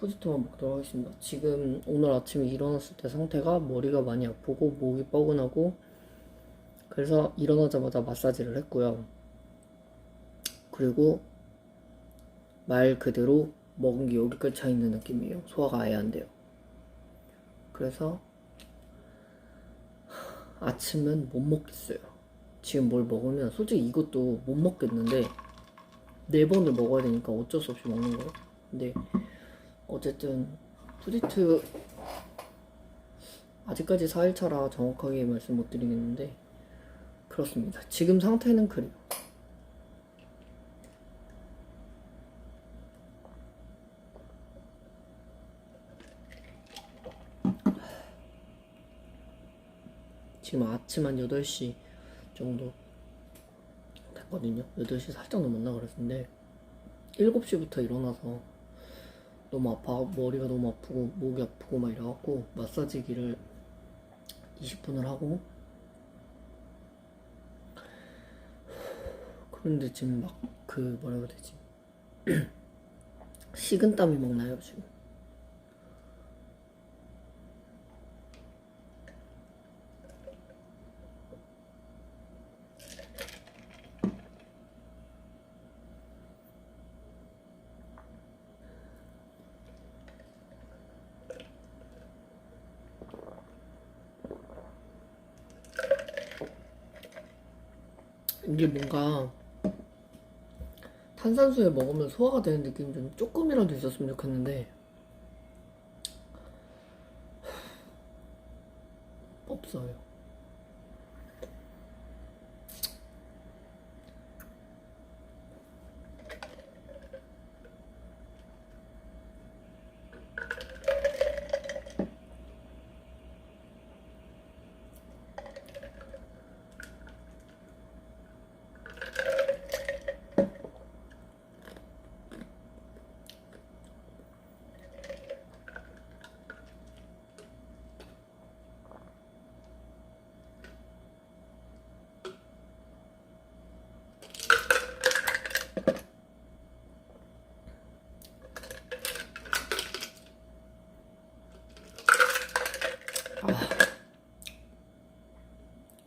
푸지토만 먹도록 하겠습니다. 지금 오늘 아침에 일어났을 때 상태가 머리가 많이 아프고 목이 뻐근하고 그래서 일어나자마자 마사지를 했고요. 그리고 말 그대로 먹은 게 여기까지 차 있는 느낌이에요. 소화가 아예 안 돼요. 그래서 아침은 못 먹겠어요. 지금 뭘 먹으면 솔직히 이것도 못 먹겠는데 네 번을 먹어야 되니까 어쩔 수 없이 먹는 거예요. 근데 어쨌든 푸디트 아직까지 4일차라 정확하게 말씀 못 드리겠는데 그렇습니다. 지금 상태는 그래요. 지금 아침 한 8시 정도 됐거든요. 8시 살짝 넘었나 그랬는데 7시부터 일어나서 너무 아파. 머리가 너무 아프고 목이 아프고 막 이래갖고 마사지기를 20분을 하고. 그런데 지금 막 그 뭐라 해야 되지? 식은땀이 막 나요 지금 이게 뭔가 탄산수에 먹으면 소화가 되는 느낌이 좀 조금이라도 있었으면 좋겠는데 없어요.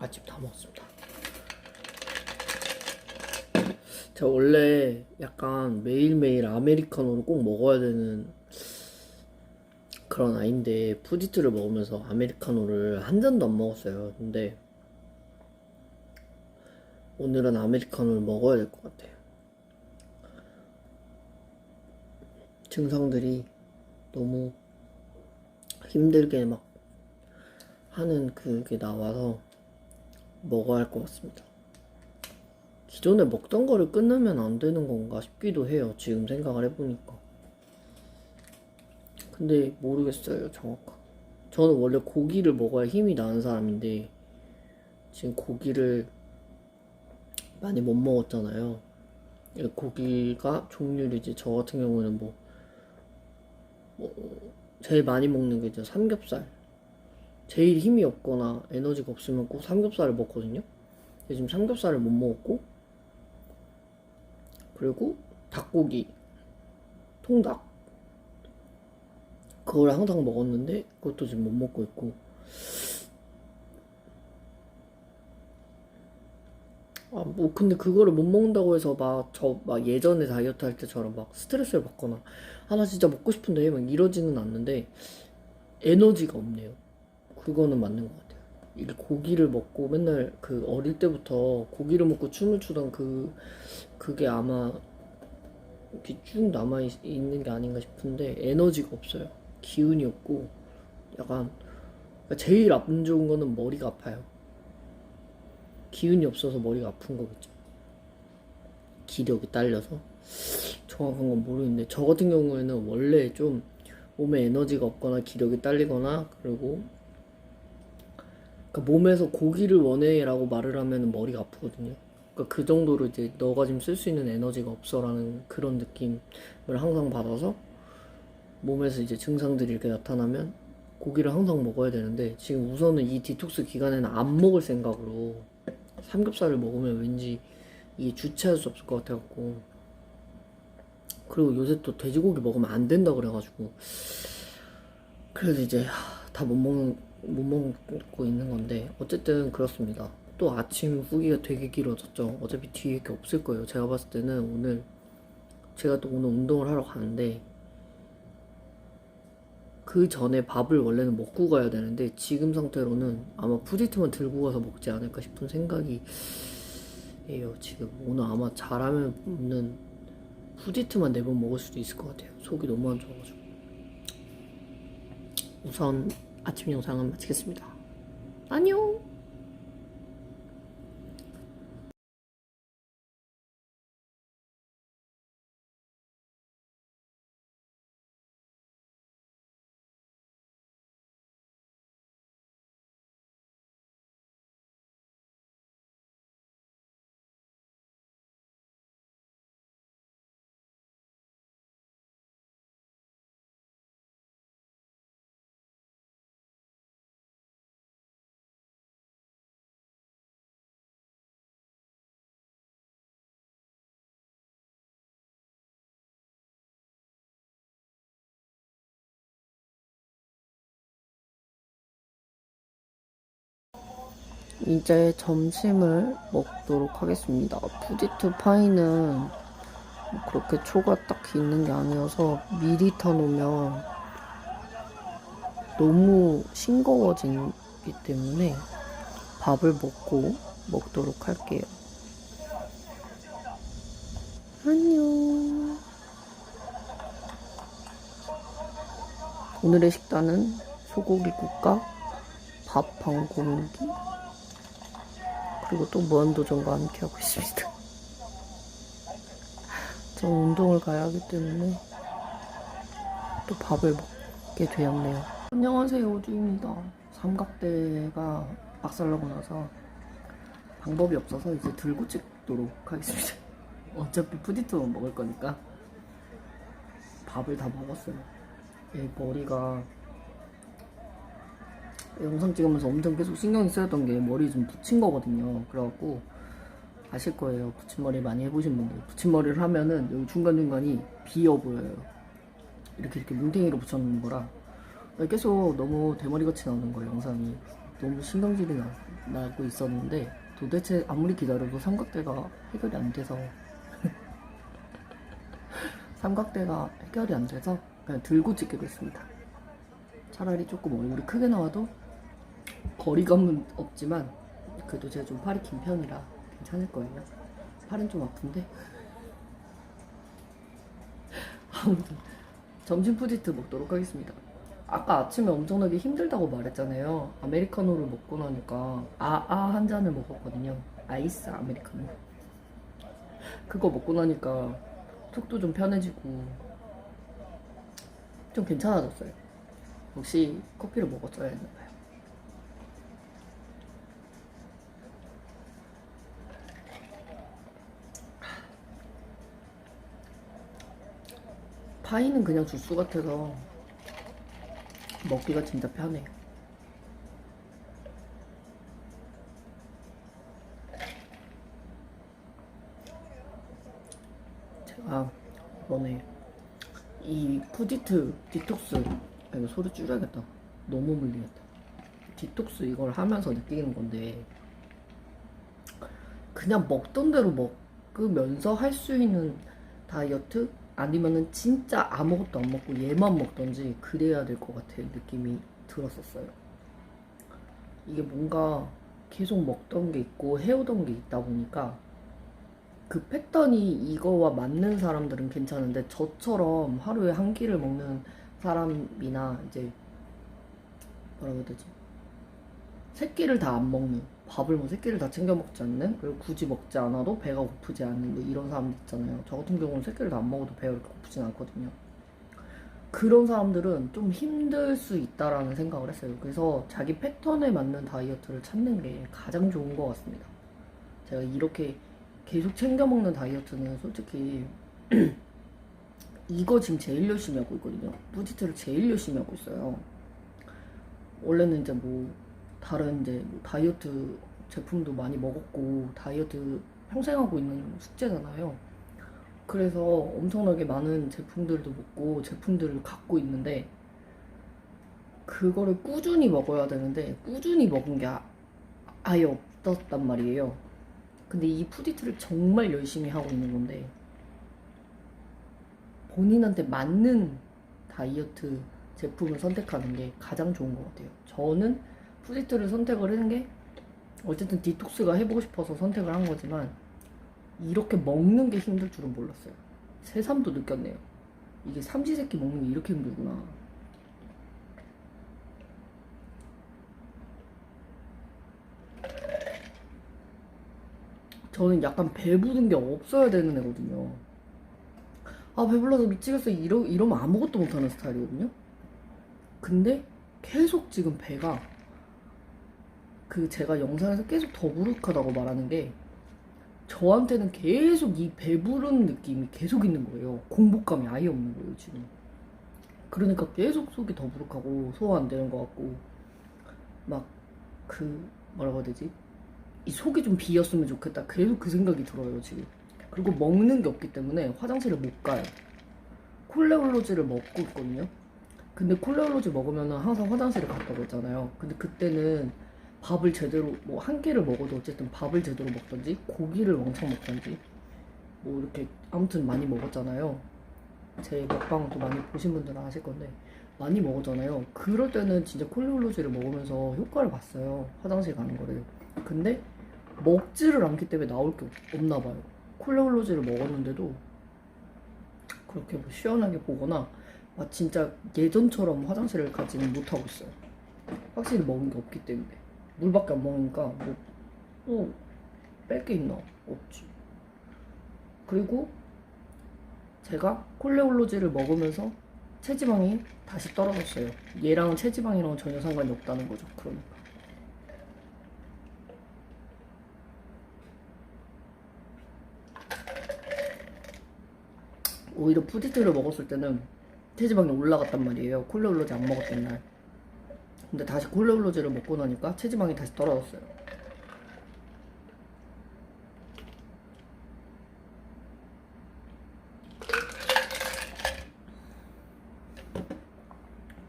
아침 다 먹었습니다. 제가 원래 약간 매일매일 아메리카노를 꼭 먹어야 되는 그런 아이인데 푸디트를 먹으면서 아메리카노를 한 잔도 안 먹었어요. 근데 오늘은 아메리카노를 먹어야 될 것 같아요. 증상들이 너무 힘들게 막 하는 그게 나와서 먹어야 할 것 같습니다. 기존에 먹던 거를 끊으면 안 되는 건가 싶기도 해요. 지금 생각을 해보니까. 근데 모르겠어요, 정확하게. 저는 원래 고기를 먹어야 힘이 나는 사람인데, 지금 고기를 많이 못 먹었잖아요. 이 고기가 종류를 이제 저 같은 경우는 뭐, 뭐 제일 많이 먹는 게 이제 삼겹살. 제일 힘이 없거나 에너지가 없으면 꼭 삼겹살을 먹거든요. 지금 삼겹살을 못 먹었고, 그리고 닭고기, 통닭. 그걸 항상 먹었는데, 그것도 지금 못 먹고 있고. 아, 뭐, 근데 그거를 못 먹는다고 해서 막, 저, 막 예전에 다이어트 할 때처럼 막 스트레스를 받거나, 아, 나 진짜 먹고 싶은데, 막 이러지는 않는데, 에너지가 없네요. 그거는 맞는 것 같아요. 고기를 먹고 맨날 그 어릴 때부터 고기를 먹고 춤을 추던 그 그게 아마 이렇게 쭉 남아 있, 있는 게 아닌가 싶은데 에너지가 없어요. 기운이 없고 약간 그러니까 제일 안 좋은 거는 머리가 아파요. 기운이 없어서 머리가 아픈 거겠죠. 기력이 딸려서 정확한 건 모르겠는데 저 같은 경우에는 원래 좀 몸에 에너지가 없거나 기력이 딸리거나 그리고 그러니까 몸에서 고기를 원해라고 말을 하면 머리가 아프거든요. 그러니까 그 정도로 이제 너가 지금 쓸 수 있는 에너지가 없어라는 그런 느낌을 항상 받아서 몸에서 이제 증상들이 이렇게 나타나면 고기를 항상 먹어야 되는데 지금 우선은 이 디톡스 기간에는 안 먹을 생각으로 삼겹살을 먹으면 왠지 이게 주체할 수 없을 것 같아갖고 그리고 요새 또 돼지고기 먹으면 안 된다 그래가지고 그래서 이제 다 못 먹는 못 먹고 있는 건데 어쨌든 그렇습니다. 또 아침 후기가 되게 길어졌죠. 어차피 뒤에 게 없을 거예요. 제가 봤을 때는 오늘 제가 또 오늘 운동을 하러 가는데 그 전에 밥을 원래는 먹고 가야 되는데 지금 상태로는 아마 푸디트만 들고 가서 먹지 않을까 싶은 생각이 에요 지금 오늘 아마 잘하면은 푸디트만 네 번 먹을 수도 있을 것 같아요 속이 너무 안 좋아가지고 우선 아침 영상은 마치겠습니다. 안녕 이제 점심을 먹도록 하겠습니다. 푸디트 파이는 뭐 그렇게 초가 딱히 있는 게 아니어서 미리 타놓으면 너무 싱거워지기 때문에 밥을 먹고 먹도록 할게요. 안녕. 오늘의 식단은 소고기 국과 밥 반 공기 그리고 또 무한도전과 함께 하고 있습니다. 저 운동을 가야 하기 때문에 또 밥을 먹게 되었네요. 안녕하세요, 오주입니다. 삼각대가 박살나고 나서 방법이 없어서 이제 들고 찍도록 하겠습니다. 어차피 푸디토만 먹을 거니까 밥을 다 먹었어요. 얘 머리가 영상 찍으면서 엄청 계속 신경이 쓰였던 게 머리 좀 붙인 거거든요. 그래갖고 아실 거예요. 붙임머리 많이 해보신 분들. 붙임머리를 하면은 여기 중간중간이 비어 보여요. 이렇게 이렇게 뭉탱이로 붙여놓는 거라 계속 너무 대머리같이 나오는 거예요. 영상이. 너무 신경질이 나, 나고 있었는데 도대체 아무리 기다려도 삼각대가 해결이 안 돼서 삼각대가 해결이 안 돼서 그냥 들고 찍기로 했습니다. 차라리 조금 얼굴이 크게 나와도 거리감은 없지만 그래도 제가 좀 팔이 긴 편이라 괜찮을 거예요. 팔은 좀 아픈데. 아무튼 점심 푸디트 먹도록 하겠습니다. 아까 아침에 엄청나게 힘들다고 말했잖아요. 아메리카노를 먹고 나니까 아아 한 잔을 먹었거든요. 아이스 아메리카노. 그거 먹고 나니까 속도 좀 편해지고 좀 괜찮아졌어요. 혹시 커피를 먹었어야 했나봐요. 파이는 그냥 주스 같아서 먹기가 진짜 편해요. 제가 이번에 이 푸디트 디톡스 아, 이거 소리 줄여야겠다. 너무 물리겠다. 디톡스 이걸 하면서 느끼는 건데 그냥 먹던 대로 먹으면서 할 수 있는 다이어트 아니면은 진짜 아무것도 안 먹고 얘만 먹던지 그래야 될 것 같은 느낌이 들었었어요. 이게 뭔가 계속 먹던 게 있고 해오던 게 있다 보니까 그 패턴이 이거와 맞는 사람들은 괜찮은데 저처럼 하루에 한 끼를 먹는 사람이나 이제 뭐라고 해야 되지? 세 끼를 다 안 먹는 밥을 뭐세 끼를 다 챙겨 먹지 않는 그리고 굳이 먹지 않아도 배가 고프지 않는 뭐 이런 사람들 있잖아요. 저 같은 경우는 세 끼를 다 안 먹어도 배가 그렇게 고프진 않거든요. 그런 사람들은 좀 힘들 수 있다라는 생각을 했어요. 그래서 자기 패턴에 맞는 다이어트를 찾는 게 가장 좋은 것 같습니다. 제가 이렇게 계속 챙겨 먹는 다이어트는 솔직히 이거 지금 제일 열심히 하고 있거든요. 푸디트를 제일 열심히 하고 있어요. 원래는 이제 뭐 다른 이제 뭐 다이어트 제품도 많이 먹었고 다이어트 평생 하고 있는 숙제잖아요. 그래서 엄청나게 많은 제품들도 먹고 제품들을 갖고 있는데 그거를 꾸준히 먹어야 되는데 꾸준히 먹은 게 아, 아예 없었단 말이에요. 근데 이 푸디트를 정말 열심히 하고 있는 건데 본인한테 맞는 다이어트 제품을 선택하는 게 가장 좋은 것 같아요. 저는 푸디트를 선택을 하는 게 어쨌든 디톡스가 해보고 싶어서 선택을 한 거지만 이렇게 먹는 게 힘들 줄은 몰랐어요. 새삼도 느꼈네요. 이게 삼시세끼 먹는 게 이렇게 힘들구나. 저는 약간 배부른 게 없어야 되는 애거든요. 아, 배불러서 미치겠어. 이러, 이러면 아무것도 못하는 스타일이거든요. 근데 계속 지금 배가 그 제가 영상에서 계속 더부룩하다고 말하는 게 저한테는 계속 이 배부른 느낌이 계속 있는 거예요. 공복감이 아예 없는 거예요, 지금. 그러니까 계속 속이 더부룩하고 소화 안 되는 것 같고 막 그 뭐라고 해야 되지? 이 속이 좀 비었으면 좋겠다. 계속 그 생각이 들어요, 지금. 그리고 먹는 게 없기 때문에 화장실을 못 가요. 콜레올로즈를 먹고 있거든요. 근데 콜레올로즈 먹으면 항상 화장실을 갔다고 했잖아요. 근데 그때는 밥을 제대로 뭐 한 끼를 먹어도 어쨌든 밥을 제대로 먹던지 고기를 왕창 먹던지 뭐 이렇게 아무튼 많이 먹었잖아요. 제 먹방도 많이 보신 분들은 아실 건데 많이 먹었잖아요. 그럴 때는 진짜 콜레올로즈를 먹으면서 효과를 봤어요. 화장실 가는 거를. 근데 먹지를 않기 때문에 나올 게 없- 없나 봐요. 콜레올로즈를 먹었는데도 그렇게 뭐 시원하게 보거나 막 진짜 예전처럼 화장실을 가지는 못하고 있어요. 확실히 먹은 게 없기 때문에. 물밖에 안 먹으니까 뭐, 또뺄게 있나? 없지. 그리고 제가 콜레올로즈를 먹으면서 체지방이 다시 떨어졌어요. 얘랑 체지방이랑은 전혀 상관이 없다는 거죠. 그러니까. 오히려 푸디트를 먹었을 때는 체지방이 올라갔단 말이에요. 콜레올로즈 안 먹었던 날. 근데 다시 콜레올로즈를 먹고 나니까 체지방이 다시 떨어졌어요.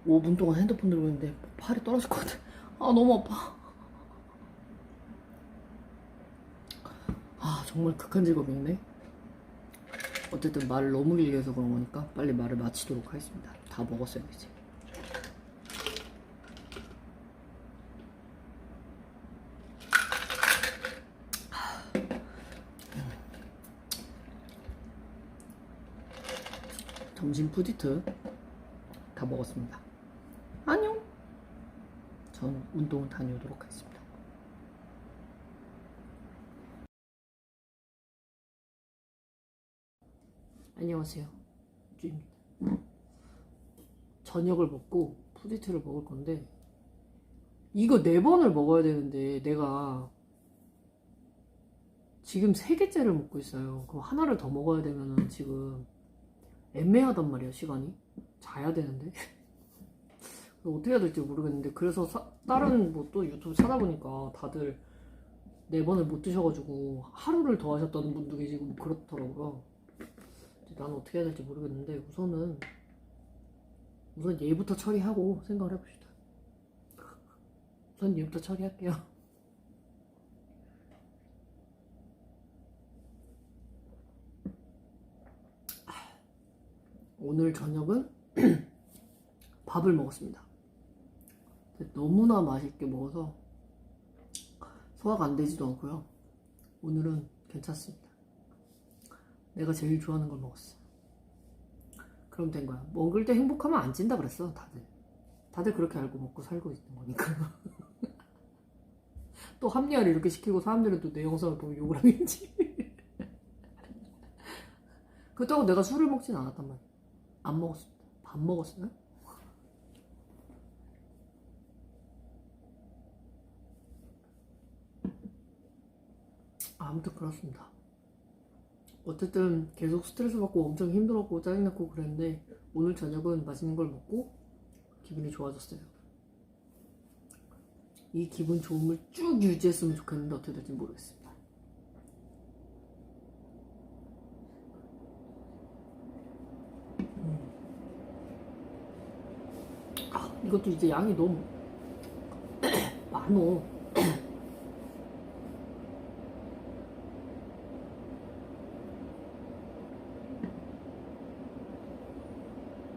오분 동안 핸드폰 들고 있는데 팔이 떨어질 것 같아. 아, 너무 아파. 아, 정말 극한 직업이네. 어쨌든 말을 너무 길게 해서 그런 거니까 빨리 말을 마치도록 하겠습니다. 다 먹었어요, 이제. 점심 푸디트 다 먹었습니다. 안녕. 전 운동을 다녀오도록 하겠습니다. 안녕하세요. 주입니다. 저녁을 먹고 푸디트를 먹을 건데 이거 네 번을 먹어야 되는데 내가 지금 세 개째를 먹고 있어요. 그럼 하나를 더 먹어야 되면은 지금 애매하단 말이야 시간이 자야 되는데 어떻게 해야 될지 모르겠는데 그래서 사- 다른 뭐 또 유튜브 찾아보니까 다들 네 번을 못 드셔가지고 하루를 더 하셨다는 분도 계시고 뭐 그렇더라고요. 나는 어떻게 해야 될지 모르겠는데 우선은 우선 얘부터 처리하고 생각을 해봅시다. 우선 얘부터 처리할게요. 오늘 저녁은 밥을 먹었습니다. 너무나 맛있게 먹어서 소화가 안 되지도 않고요. 오늘은 괜찮습니다. 내가 제일 좋아하는 걸 먹었어. 그럼 된 거야. 먹을 때 행복하면 안 찐다 그랬어, 다들. 다들 그렇게 알고 먹고 살고 있는 거니까. 또 합리화를 이렇게 시키고 사람들은 또 내 영상을 보고 욕을 하겠지. 그렇다고 내가 술을 먹진 않았단 말이야. 안 먹었습니다. 밥 먹었어요? 아무튼 그렇습니다. 어쨌든 계속 스트레스 받고 엄청 힘들었고 짜증났고 그랬는데 오늘 저녁은 맛있는 걸 먹고 기분이 좋아졌어요. 이 기분 좋음을 쭉 유지했으면 좋겠는데 어떻게 될지 모르겠습니다. 아, 이것도 이제 양이 너무 많어.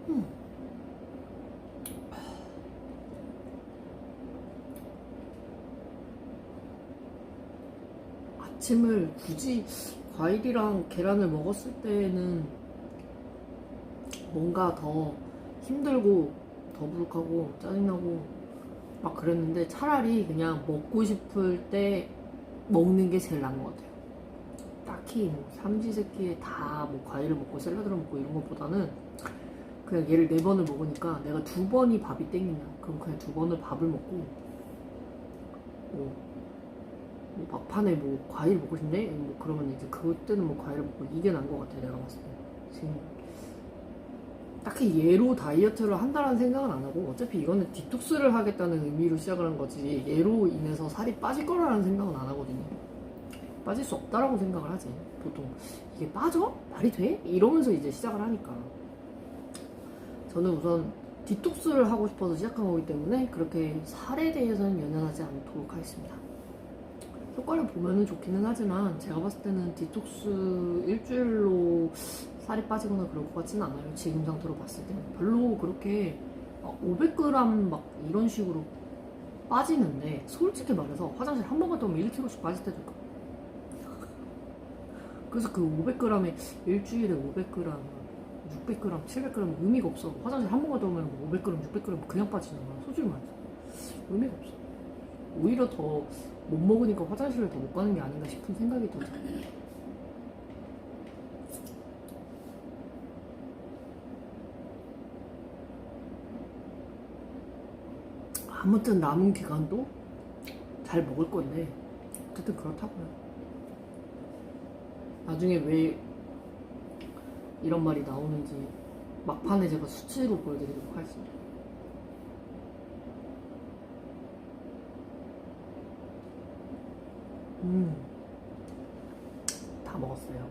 음. 아침을 굳이 과일이랑 계란을 먹었을 때는 뭔가 더 힘들고 더부룩하고 짜증나고 막 그랬는데 차라리 그냥 먹고 싶을 때 먹는 게 제일 나은 것 같아요. 딱히 뭐 삼시세끼에 다 뭐 과일을 먹고 샐러드를 먹고 이런 것보다는 그냥 얘를 네 번을 먹으니까 내가 두 번이 밥이 땡기냐 그럼 그냥 두 번을 밥을 먹고 뭐, 뭐 막판에 뭐 과일 먹고 싶네? 뭐 그러면 이제 그때는 뭐 과일을 먹고 이게 나은 것 같아 내가 봤을 때 지금 딱히 얘로 다이어트를 한다는 생각은 안 하고 어차피 이거는 디톡스를 하겠다는 의미로 시작을 한 거지 얘로 인해서 살이 빠질 거라는 생각은 안 하거든요 빠질 수 없다라고 생각을 하지 보통 이게 빠져? 말이 돼? 이러면서 이제 시작을 하니까 저는 우선 디톡스를 하고 싶어서 시작한 거기 때문에 그렇게 살에 대해서는 연연하지 않도록 하겠습니다 효과를 보면 은 좋기는 하지만 제가 봤을 때는 디톡스 일주일로 살이 빠지거나 그럴 것 같지는 않아요. 지금 상태로 봤을 때는 별로 그렇게 500g 막 이런 식으로 빠지는데 솔직히 말해서 화장실 한 번 갔다 오면 1kg씩 빠질 때도 있고 그래서 그 500g에 일주일에 500g 600g, 700g 의미가 없어. 화장실 한 번 갔다 오면 500g, 600g 그냥 빠지잖아. 솔직히 말해서 의미가 없어. 오히려 더 못 먹으니까 화장실을 더 못 가는 게 아닌가 싶은 생각이 들어요. 아무튼 남은 기간도 잘 먹을 건데 어쨌든 그렇다고요. 나중에 왜 이런 말이 나오는지 막판에 제가 수치로 보여드리도록 하겠습니다. 음, 다 먹었어요.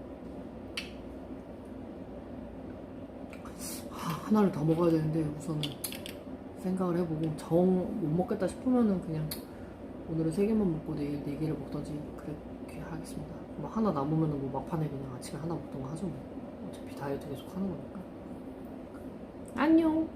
하, 하나를 더 먹어야 되는데 우선은 생각을 해보고 정 못 먹겠다 싶으면은 그냥 오늘은 세 개만 먹고 내일 네 개를 먹던지 그렇게 하겠습니다. 뭐 하나 남으면은 뭐 막판에 그냥 아침에 하나 먹던가 하죠. 뭐. 어차피 다이어트 계속 하는 거니까. 안녕.